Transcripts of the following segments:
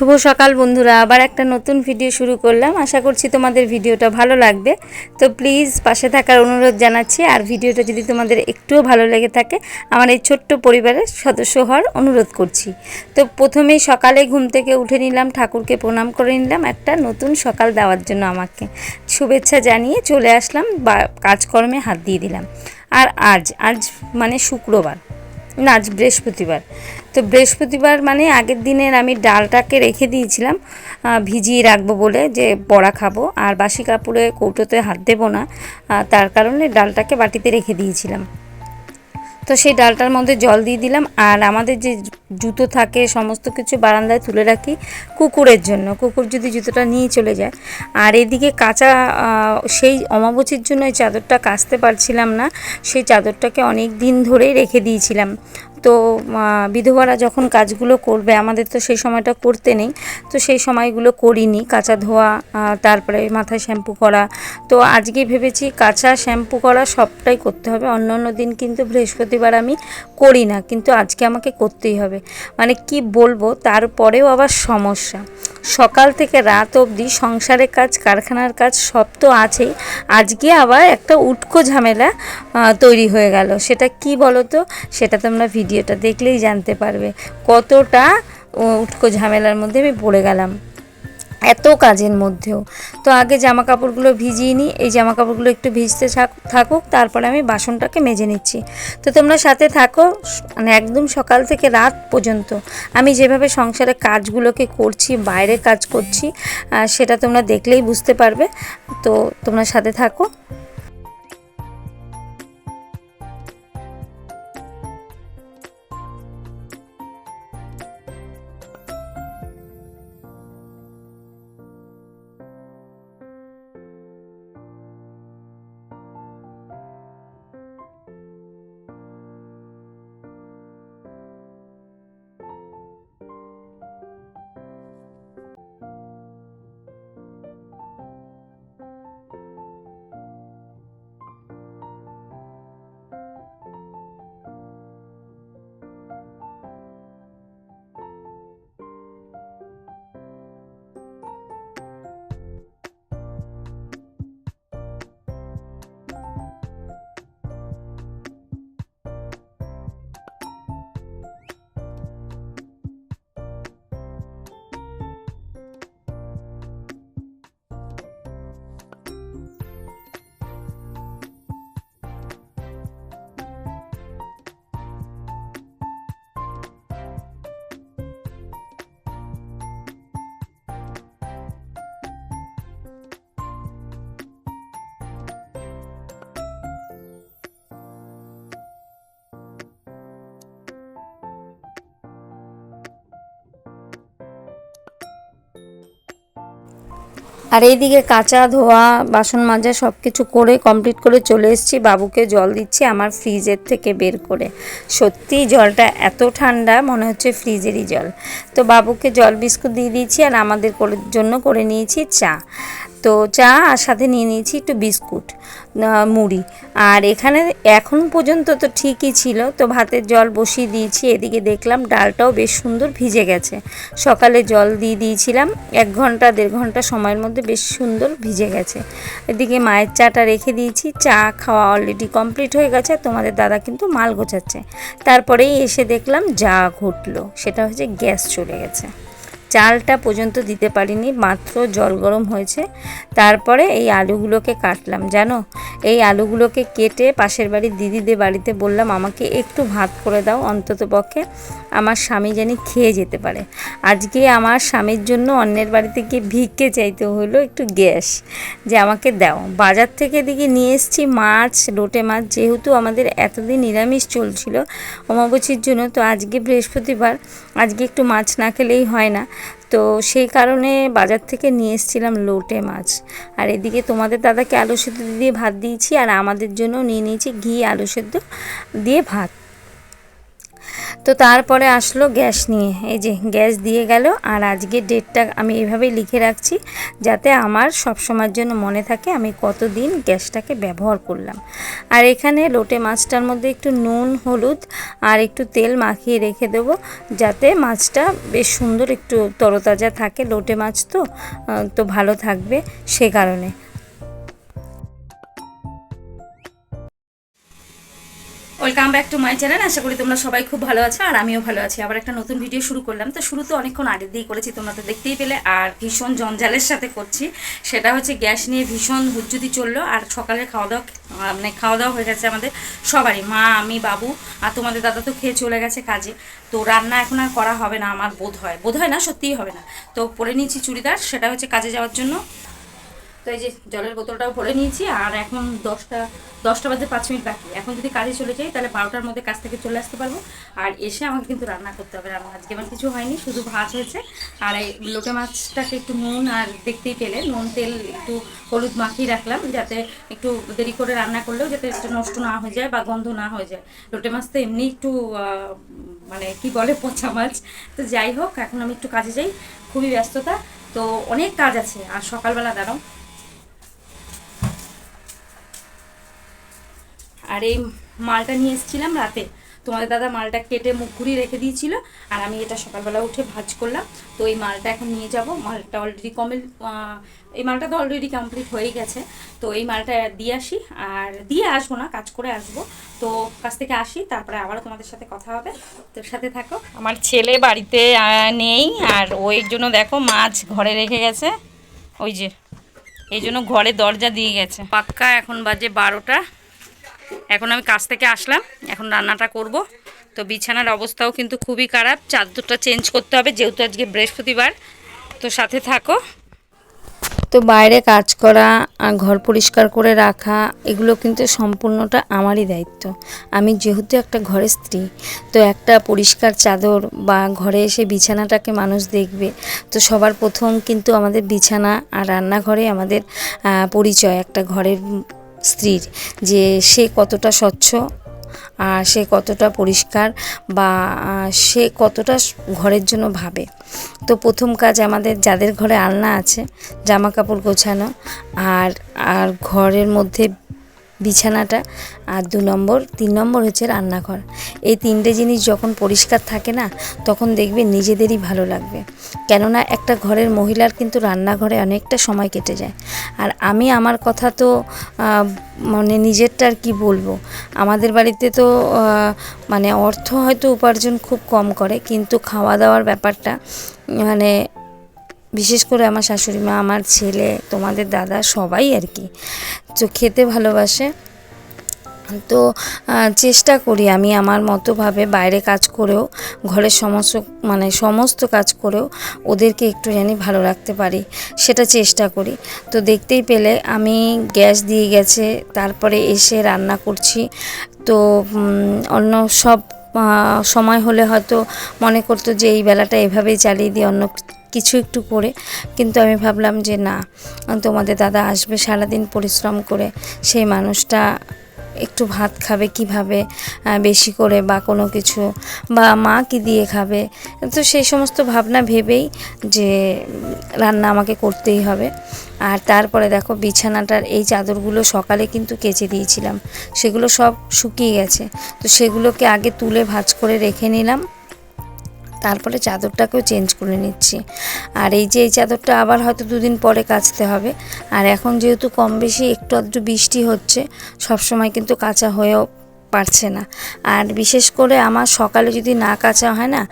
শুভ সকাল বন্ধুরা, আবার একটা নতুন ভিডিও শুরু করলাম। আশা করছি তোমাদের ভিডিওটা ভালো লাগবে। তো প্লিজ পাশে থাকার অনুরোধ জানাচ্ছি, আর ভিডিওটা যদি তোমাদের একটুও ভালো লেগে থাকে, আমার এই ছোট্ট পরিবারের সদস্য হওয়ার অনুরোধ করছি। তো প্রথমেই সকালে ঘুম থেকে উঠে নিলাম, ঠাকুরকে প্রণাম করে নিলাম, একটা নতুন সকাল দেওয়ার জন্য আমাকে শুভেচ্ছা জানিয়ে চলে আসলাম, বা কাজকর্মে হাত দিয়ে দিলাম। আর আজ আজ মানে শুক্রবার। না, আজ বৃহস্পতিবার। তো বৃহস্পতিবার মানে আগের দিনের আমি ডালটাকে রেখে দিয়েছিলাম ভিজিয়ে রাখব বলে যে বড়া খাব, আর বাসি কাপড়ে কৌটোতে হাত দেবো না তার কারণে ডালটাকে বাটিতে রেখে দিয়েছিলাম। তো সেই ডালটার মধ্যে জল দিয়ে দিলাম, আর আমাদের যে জুতো থাকে, সমস্ত কিছু বারান্দায় তুলে রাখি কুকুরের জন্য। কুকুর যদি জুতোটা নিয়ে চলে যায়। আর এদিকে কাঁচা সেই অমাবচির জন্য এই চাদরটা কাচতে পারছিলাম না। সেই চাদরটাকে অনেক দিন ধরেই রেখে দিয়েছিলাম। তো বিধবারা যখন কাজগুলো করবে, আমাদের তো সেই সময়টা করতে নেই। তো সেই সময়গুলো করিনি। কাঁচা ধোয়া তারপরে মাথায় শ্যাম্পু করা। তো আজকে ভেবেছি কাঁচা শ্যাম্পু করা সবটাই করতে হবে। অন্য অন্য দিন কিন্তু বৃহস্পতিবার আমি করি না। কিন্তু আজকে আমাকে করতেই হবে। মানে কি বলব, তারপরেও আবার সমস্যা। সকাল থেকে রাত অবধি সংসারের কাজ, কারখানার কাজ সব তো আছেই। আজকে আবার একটা উটকো ঝামেলা তৈরি হয়ে গেল। সেটা কি বলো তো সেটা তোমরা ভিডিওটা দেখলেই জানতে পারবে। কতটা উটকো ঝামেলার মধ্যে আমি পড়ে গেলাম। এত কাজের মধ্যেও। তো আগে জামা কাপড়গুলো ভিজিয়ে নিই, এই জামা কাপড়গুলো একটু ভিজতে থাক- থাকুক, তারপরে আমি বাসনটাকে মেজে নিচ্ছি। তো তোমরা সাথে থাকো মানে একদম সকাল থেকে রাত পর্যন্ত। আমি যেভাবে সংসারে কাজগুলোকে করছি বাইরে কাজ করছি সেটা তোমরা দেখলেই বুঝতে পারবে। তো তোমরা সাথে থাকো। আর এইদিকে কাঁচা ধোয়া, বাসন মাজা সব কিছু করে কমপ্লিট করে চলে এসেছি। বাবুকে জল দিচ্ছি আমার ফ্রিজের থেকে বের করে। সত্যি জলটা এত ঠান্ডা, মনে হচ্ছে ফ্রিজেরই জল। তো বাবুকে জল বিস্কুট দিয়ে দিয়েছি আর আমাদের জন্য করে নিয়েছি চা। তো চা আর সাথে নিয়ে নিয়েছি একটু বিস্কুট মুড়ি। আর এখানে এখন পর্যন্ত তো ঠিকই ছিল, তো ভাতের জল বসিয়ে দিয়েছি, এদিকে দেখলাম ডালটাও বেশ সুন্দর ভিজে গেছে। সকালে জল দিয়ে দিয়েছিলাম, এক ঘণ্টা, দেড় ঘণ্টা সময়ের মধ্যে বেশ সুন্দর ভিজে গেছে। এদিকে মায়ের চাটা রেখে দিয়েছি, চা খাওয়া অলরেডি কমপ্লিট হয়ে গেছে, তোমাদের দাদা কিন্তু মাল গোছাচ্ছে। তারপরেই এসে দেখলাম যা ঘটলো, সেটা হচ্ছে গ্যাস চলে গেছে। চালটা পর্যন্ত দিতে পারিনি, মাত্র জল গরম হয়েছে। তারপরে এই আলুগুলোকে কাটলাম, জানো? এই আলুগুলোকে কেটে পাশের বাড়ির দিদিদের বাড়িতে বললাম, আমাকে একটু ভাত করে দাও অন্তত পক্ষে, আমার স্বামী জানি খেয়ে যেতে পারে। আজকে আমার স্বামীর জন্য অন্যের বাড়িতে গিয়ে ভিক্ষে চাইতে হলো একটু গ্যাস, যে আমাকে দাও। বাজার থেকে দিকে নিয়ে এসেছি মাছ, লোটে মাছ, যেহেতু আমাদের এতদিন নিরামিষ চলছিল অমাবস্যীর জন্য তো আজকে বৃহস্পতিবার, আজকে একটু মাছ না খেলেই হয় না। তো সেই কারণে বাজার থেকে নিয়ে এসেছিলাম লোটে মাছ। আর এদিকে তোমাদের দাদাকে আলু সেদ্ধ দিয়ে ভাত দিয়েছি, আর আমাদের জন্য নিয়ে নিয়েছি ঘি, আলু সেদ্ধ দিয়ে ভাত। তো তারপরে আসলো গ্যাস নিয়ে। এই যে গ্যাস দিয়ে গেল আর আজকে ডেটটা আমি এইভাবেই লিখে রাখছি যাতে আমার সব সময়ের জন্য মনে থাকে আমি কতদিন গ্যাসটাকে ব্যবহার করলাম। আর এখানে লোটে মাছটার মধ্যে একটু নুন, হলুদ আর একটু তেল মাখিয়ে রেখে দেবো যাতে মাছটা বেশ সুন্দর একটু তরতাজা থাকে। লোটে মাছ তো তো ভালো থাকবে সে কারণে। Welcome back to my channel আশা করি তোমরা সবাই খুব ভালো আছো আর আমিও ভালো আছি। আবার একটা নতুন ভিডিও শুরু করলাম। তো শুরু তো অনেকক্ষণ আগে দিয়ে করেছি, তোমরা তো দেখতেই পেলে। আর ভীষণ জঞ্জালের সাথে করছি। সেটা হচ্ছে গ্যাস নিয়ে ভীষণ হুজ্জুতি চলল। আর সকালে খাওয়া দাওয়া মানে খাওয়া দাওয়া হয়ে গেছে আমাদের সবারই। মা, আমি, বাবু আর তোমাদের দাদা তো খেয়ে চলে গেছে কাজে। তো রান্না এখন আর করা হবে না আমার বোধ হয় বোধ হয় না, সত্যিই হবে না। তো পরে নিয়েছি চুড়িদার। সেটা হচ্ছে কাজে যাওয়ার জন্য। তো এই যে জলের বোতলটাও ভরে নিয়েছি, আর এখন দশটা দশটা বাজে পাঁচ মিনিট বাকি। এখন যদি কাজে চলে যাই, তাহলে বারোটার মধ্যে কাজ থেকে চলে আসতে পারব। আর এসে আমাকে কিন্তু রান্না করতে হবে। রান্না আজকে আমার কিছু হয়নি, শুধু ভাত হয়েছে। আর এই লোটে মাছটাকে একটু নুন আর দেখতেই পেলে। নুন, তেল, একটু হলুদ মাখিয়ে রাখলাম, যাতে একটু দেরি করে রান্না করলেও যাতে একটু নষ্ট না হয়ে যায় বা গন্ধ না হয়ে যায়। লোটে মাছ তো এমনি একটু মানে কি বলে পচা মাছ। তো যাই হোক, এখন আমি একটু কাজে যাই। খুবই ব্যস্ততা। তো অনেক কাজ আছে। আর সকালবেলা দাঁড়াও। আর এই মালটা নিয়ে এসেছিলাম রাতে। তোমাদের দাদা মালটা কেটে মুখ ঘুরিয়ে রেখে দিয়েছিল আর আমি এটা সকালবেলা উঠে ভাজ করলাম। তো এই মালটা এখন নিয়ে যাব। মালটা অলরেডি কমে এই মালটা তো অলরেডি কমপ্লিট হয়ে গেছে। তো এই মালটা দিয়ে আসি আর দিয়ে আসব না কাজ করে আসব। তো কাছ থেকে আসি তারপরে আবারও তোমাদের সাথে কথা হবে। তোর সাথে থাকো। আমার ছেলে বাড়িতে নেই আর ওই জন্য দেখো মাছ ঘরে রেখে গেছে। ওই যে এই জন্য ঘরে দরজা দিয়ে গেছে। পাক্কা এখন বাজে বারোটা। এখন আমি কাজ থেকে আসলাম, এখন রান্নাটা করব। তো বিছানার অবস্থাও কিন্তু খুবই খারাপ, চাদরটা চেঞ্জ করতে হবে, যেহেতু আজকে বৃহস্পতিবার। তো সাথে থাকো। তো বাইরে কাজ করা, আর ঘর পরিষ্কার করে রাখা, এগুলো কিন্তু সম্পূর্ণটা আমারই দায়িত্ব। আমি যেহেতু একটা ঘরের স্ত্রী, তো একটা পরিষ্কার চাদর বা ঘরে এসে বিছানাটাকে মানুষ দেখবে। তো সবার প্রথম কিন্তু আমাদের বিছানা আর রান্নাঘরে আমাদের পরিচয়, একটা ঘরের স্ত্রীর যে সে কতটা স্বচ্ছ, আর সে কতটা পরিষ্কার বা সে কতটা ঘরের জন্য ভাবে। তো প্রথম কাজ আমাদের যাদের ঘরে আলনা আছে, জামা কাপড় গোছানো, আর আর ঘরের মধ্যে বিছানাটা আর দু নম্বর, তিন নম্বর হচ্ছে রান্নাঘর। এই তিনটে জিনিস যখন পরিষ্কার থাকে না, তখন দেখবে নিজেদেরই ভালো লাগবে। কেননা একটা ঘরের মহিলার কিন্তু রান্নাঘরে অনেকটা সময় কেটে যায়। আর আমি আমার কথা তো মানে নিজেরটা আর কি বলব? আমাদের বাড়িতে তো মানে অর্থ হয়তো উপার্জন খুব কম করে, কিন্তু খাওয়া দাওয়ার ব্যাপারটা মানে বিশেষ করে আমার শাশুড়ি মা, আমার ছেলে, তোমাদের দাদা, সবাই আর কি। তো খেতে ভালোবাসে। তো চেষ্টা করি আমি আমার মতোভাবে বাইরে কাজ করেও, ঘরের সমস্ত মানে সমস্ত কাজ করেও ওদেরকে একটু জানি ভালো রাখতে পারি, সেটা চেষ্টা করি। তো দেখতেই পেলে আমি গ্যাস দিয়ে গেছে, তারপরে এসে রান্না করছি। তো অন্য সব সময় হলে হয়তো মনে করতো যে এই বেলাটা এভাবেই চালিয়ে দিই অন্য কিছু একটু করে। কিন্তু আমি ভাবলাম যে না, তোমাদের দাদা আসবে সারাদিন পরিশ্রম করে, সেই মানুষটা একটু ভাত খাবে কীভাবে বেশি করে বা কোনো কিছু, বা মা কি দিয়ে খাবে। তো সেই সমস্ত ভাবনা ভেবেই যে রান্না আমাকে করতেই হবে। আর তারপরে দেখো বিছানাটার এই চাদরগুলো সকালে কিন্তু কেচে দিয়েছিলাম। সেগুলো সব শুকিয়ে গেছে। তো সেগুলোকে আগে তুলে ভাঁজ করে রেখে নিলাম। তারপরে চাদরটাকেও চেঞ্জ করে নিচ্ছি। আর এই যে এই চাদরটা আবার হয়তো দুদিন পরে কাচতে হবে। আর এখন যেহেতু কম বেশি একটু আধটু বৃষ্টি হচ্ছে সব সময় কিন্তু কাঁচা হয়েও পারছে না। আর বিশেষ করে আমার সকালে যদি না কাঁচা হয় না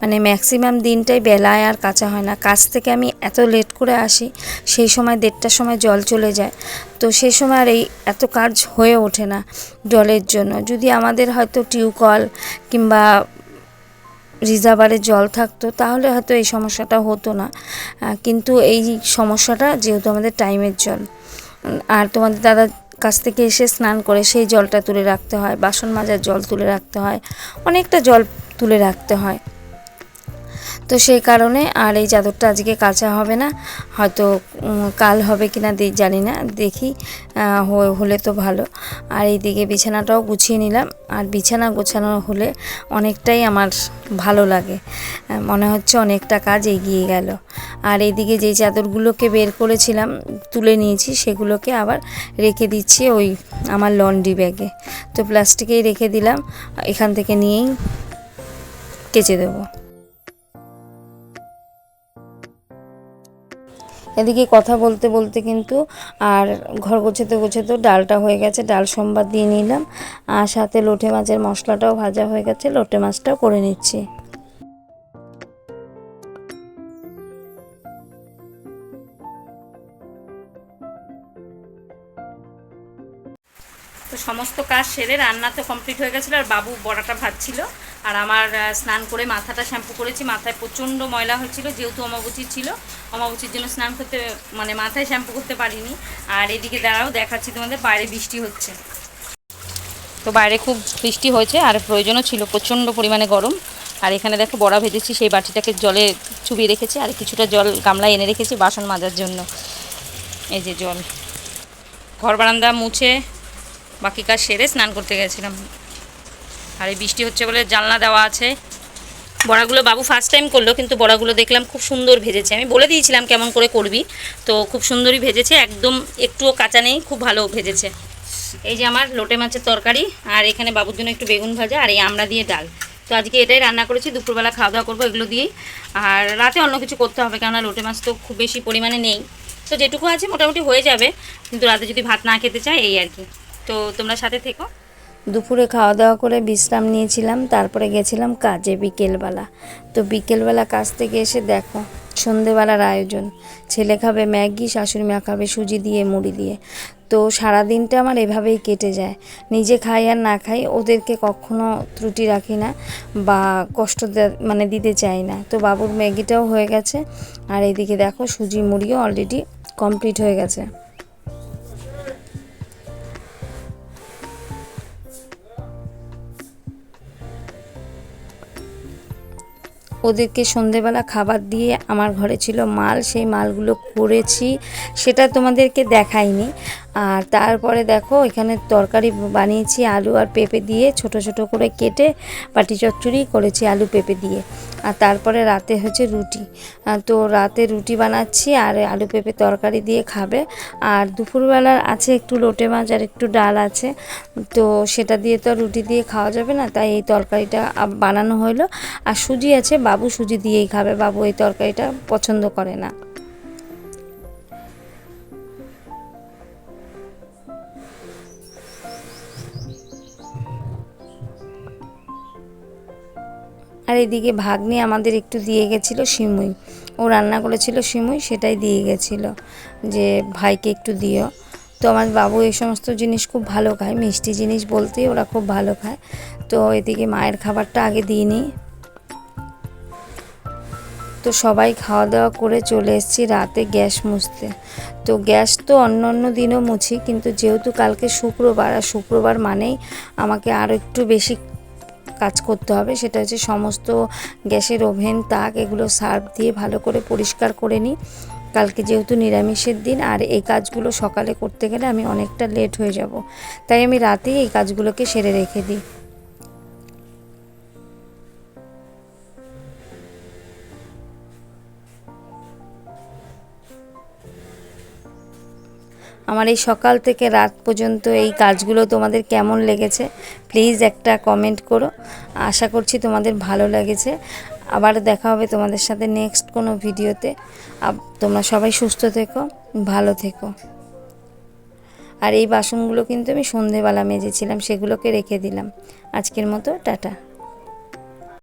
মানে ম্যাক্সিমাম দিনটাই বেলায় আর কাঁচা হয় না। কাজ থেকে আমি এত লেট করে আসি, সেই সময় দেড়টার সময় জল চলে যায়। তো সেই সময় আর এই এত কাজ হয়ে ওঠে না জলের জন্য। যদি আমাদের হয়তো টিউকল কিংবা রিজার্ভারে জল থাকতো, তাহলে হয়তো এই সমস্যাটা হতো না। কিন্তু এই সমস্যাটা যেহেতু আমাদের টাইমের জল, আর তোমাদের দাদার কাছ থেকে এসে স্নান করে সেই জলটা তুলে রাখতে হয়, বাসন মাজার জল তুলে রাখতে হয়, অনেকটা জল তুলে রাখতে হয়। তো সেই কারণে আর এই চাদরটা আজকে কাঁচা হবে না। হয়তো কাল হবে কি না জানি না, দেখি হলে তো ভালো। আর এইদিকে বিছানাটাও গুছিয়ে নিলাম। আর বিছানা গোছানো হলে অনেকটাই আমার ভালো লাগে। মনে হচ্ছে অনেকটা কাজ এগিয়ে গেল। আর এইদিকে যেই চাদরগুলোকে বের করেছিলাম, তুলে নিয়েছি, সেগুলোকে আবার রেখে দিচ্ছি ওই আমার লন্ড্রি ব্যাগে। তো প্লাস্টিকেই রেখে দিলাম। এখান থেকে নিয়েই কেচে দেবো। এদিকে কথা বলতে বলতে কিন্তু আর ঘর গোছাতে গোছাতেও ডালটা হয়ে গেছে, ডাল সোমবার দিয়ে নিলাম। আর সাথে লোটে মাছের মশলাটাও ভাজা হয়ে গেছে, লোটে মাছটাও করে নিচ্ছি। সমস্ত কাজ সেরে রান্না তো কমপ্লিট হয়ে গেছিল, আর বাবু বড়াটা ভাজছিল। আর আমার স্নান করে মাথাটা শ্যাম্পু করেছি, মাথায় প্রচণ্ড ময়লা হয়েছিল, যেহেতু অমাবুচি ছিল। অমাবুচির জন্য স্নান করতে মানে মাথায় শ্যাম্পু করতে পারিনি। আর এদিকে দাঁড়াও, দেখাচ্ছি তোমাদের, বাইরে বৃষ্টি হচ্ছে। তো বাইরে খুব বৃষ্টি হয়েছে, আর প্রয়োজনও ছিল, প্রচণ্ড পরিমাণে গরম। আর এখানে দেখো, বড়া ভেজেছি, সেই বাটিটাকে জলে চুবিয়ে রেখেছি, আর কিছুটা জল গামলায় এনে রেখেছি বাসন মাজার জন্য। এই যে জল। ঘর বারান্দা মুছে বাকি কাজ সেরে স্নান করতে গেছিলাম। আর এই বৃষ্টি হচ্ছে বলে জানলা দেওয়া আছে। বড়াগুলো বাবু ফার্স্ট টাইম করল, কিন্তু বড়াগুলো দেখলাম খুব সুন্দর ভেজেছে। আমি বলে দিয়েছিলাম কেমন করে করবি, তো খুব সুন্দরই ভেজেছে, একদম একটুও কাঁচা নেই, খুব ভালো ভেজেছে। এই যে আমার লোটে মাছের তরকারি, আর এখানে বাবুর জন্য একটু বেগুন ভাজা আর এই আমড়া দিয়ে ডাল। তো আজকে এটাই রান্না করেছি, দুপুরবেলা খাওয়া দাওয়া করব এগুলো দিয়েই। আর রাতে অন্য কিছু করতে হবে, কেননা লোটে মাছ তো খুব বেশি পরিমাণে নেই। তো যেটুকু আছে মোটামুটি হয়ে যাবে, কিন্তু রাতে যদি ভাত না খেতে চায়, এই আর কি। তো তোমরা সাথে থেকো। দুপুরে খাওয়া দাওয়া করে বিশ্রাম নিয়েছিলাম, তারপরে গেছিলাম কাজে বিকেলবেলা। তো বিকেলবেলা কাজ থেকে এসে দেখো, সন্ধেবেলার আয়োজন। ছেলে খাবে ম্যাগি, শাশুড়ি মা খাবে সুজি দিয়ে, মুড়ি দিয়ে। তো সারা দিনটা আমার এভাবেই কেটে যায়। নিজে খাই আর না খাই ওদেরকে কখনো ত্রুটি রাখি না বা কষ্ট মানে দিতে চাই না। তো বাবুর ম্যাগিটাও হয়ে গেছে, আর এদিকে দেখো সুজি, মুড়িও অলরেডি কমপ্লিট হয়ে গেছে। ওদেরকে সন্ধেবেলা খাবার দিয়ে আমার ঘরে ছিল মাল, সেই মালগুলো করেছি। সেটা তোমাদেরকে দেখাইনি। আর তারপরে দেখো, এখানে তরকারি বানিয়েছি, আলু আর পেঁপে দিয়ে ছোট ছোট করে কেটে পাটি চচ্চড়ি করেছি আলু, পেঁপে দিয়ে। আর তারপরে রাতে হচ্ছে রুটি। তো রাতে রুটি বানাচ্ছি আর আলু পেঁপে তরকারি দিয়ে খাবে। আর দুপুরবেলার আছে একটু লোটে মাছ আর একটু ডাল আছে। তো সেটা দিয়ে তো রুটি দিয়ে খাওয়া যাবে না, তাই এই তরকারিটা বানানো হলো আর সুজি আছে, বাবু সুজি দিয়েই খাবে। বাবু এই তরকারিটা পছন্দ করে না। আর এদিকে ভাগ্নি আমাদের একটু দিয়ে গেছিল সিমুই। ও রান্না করেছিল সিমুই, সেটাই দিয়ে গেছিল যে, ভাইকে একটু দিও। তো আমার বাবু এই সমস্ত জিনিস খুব ভালো খায়, মিষ্টি জিনিস বলতেই ওরা খুব ভালো খায়। তো এদিকে মায়ের খাবারটা আগে দিয়ে নিই তো সবাই খাওয়া দাওয়া করে চলে এসেছি রাতে গ্যাস মুছতে। তো গ্যাস তো অন্য অন্য দিনও মুছি, কিন্তু যেহেতু কালকে শুক্রবার, আর শুক্রবার মানেই আমাকে আরও একটু বেশি কাজ করতে হবে, সেটা হচ্ছে সমস্ত গ্যাসের ওভেন, তাক এগুলো সার্ফ দিয়ে ভালো করে পরিষ্কার করে নিই। কালকে যেহেতু নিরামিষের দিন, আর এই কাজগুলো সকালে করতে গেলে আমি অনেকটা লেট হয়ে যাব। তাই আমি রাতেই এই কাজগুলোকে সেরে রেখে দিই। আমার এই সকাল থেকে রাত পর্যন্ত এই কাজগুলো তোমাদের কেমন লেগেছে? প্লিজ একটা কমেন্ট করো। আশা করছি তোমাদের ভালো লেগেছে। আবার দেখা হবে তোমাদের সাথে নেক্সট কোনো ভিডিওতে। তোমরা সবাই সুস্থ থেকো, ভালো থেকো। আর এই বাসনগুলো কিন্তু আমি সন্ধেবেলা মেজেছিলাম, সেগুলোকে রেখে দিলাম। আজকের মতো, টাটা।